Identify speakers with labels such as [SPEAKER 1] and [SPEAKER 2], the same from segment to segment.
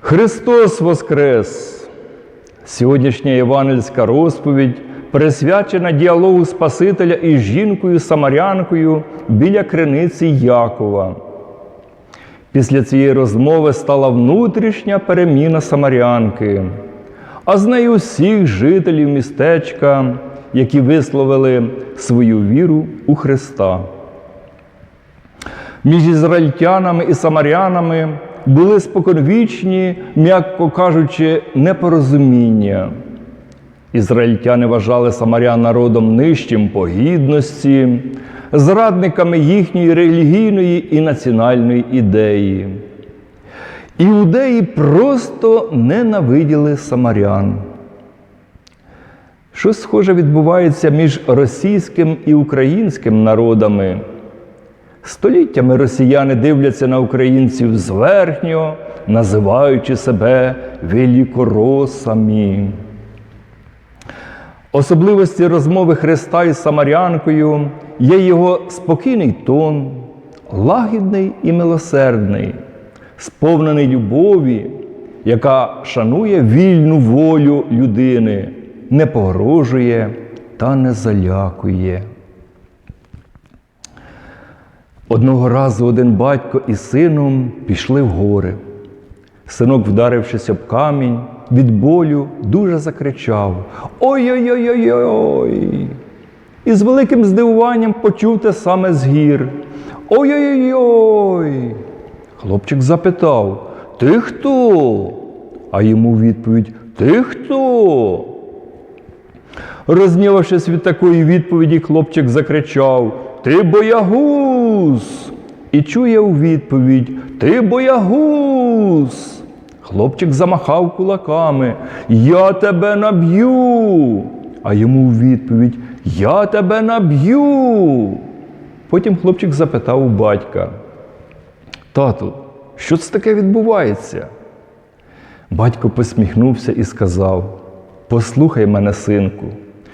[SPEAKER 1] Христос Воскрес! Сьогоднішня євангельська розповідь присвячена діалогу Спасителя із жінкою Самарянкою біля криниці Якова. Після цієї розмови стала внутрішня переміна Самарянки, а з нею всіх жителів містечка, які висловили свою віру у Христа. Між ізраїльтянами і самарянами були споконвічні, м'яко кажучи, непорозуміння. Ізраїльтяни вважали самарян народом нижчим по гідності, зрадниками їхньої релігійної і національної ідеї. Іудеї просто ненавиділи самарян. Щось схоже відбувається між російським і українським народами. Століттями росіяни дивляться на українців зверхньо, називаючи себе великоросами. Особливості розмови Христа із Самарянкою є його спокійний тон, лагідний і милосердний, сповнений любові, яка шанує вільну волю людини, не погрожує та не залякує. Одного разу один батько із сином пішли в гори. Синок, вдарившись об камінь, від болю дуже закричав Ой-ой-ой-ой-ой! І з великим здивуванням почув те саме з гір. Ой-ой-ой! Хлопчик запитав Ти хто? А йому відповідь Ти хто? Рознівавшись від такої відповіді, хлопчик закричав Ти боягуз! І чує у відповідь Ти боягуз! Хлопчик замахав кулаками Я тебе наб'ю. А йому у відповідь Я тебе наб'ю. Потім хлопчик запитав у батька Тату, що це таке відбувається? Батько посміхнувся і сказав: Послухай мене, синку,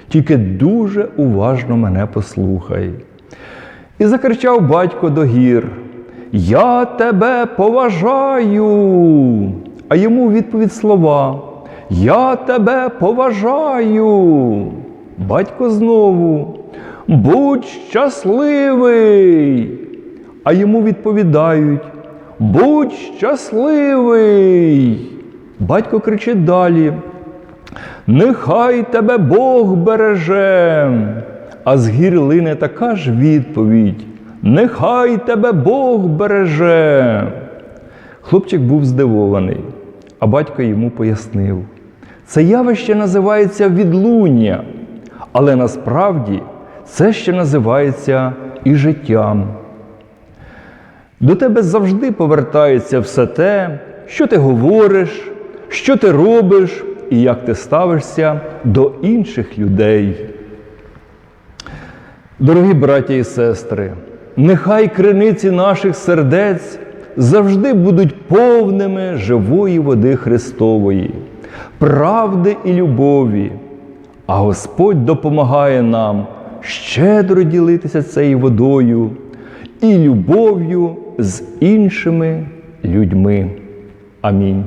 [SPEAKER 1] тільки дуже уважно мене послухай. І закричав батько до гір: Я тебе поважаю. А йому відповідь слова: Я тебе поважаю. Батько знову. Будь щасливий. А йому відповідають: Будь щасливий. Батько кричить далі. Нехай тебе Бог береже. А з гір лине така ж відповідь: Нехай тебе Бог береже. Хлопчик був здивований, а батько йому пояснив. Це явище називається відлуння, але насправді це ще називається і життям. До тебе завжди повертається все те, що ти говориш, що ти робиш і як ти ставишся до інших людей. Дорогі браті і сестри, нехай криниці наших сердець завжди будуть повними живої води Христової, правди і любові, а Господь допомагає нам щедро ділитися цією водою і любов'ю з іншими людьми. Амінь.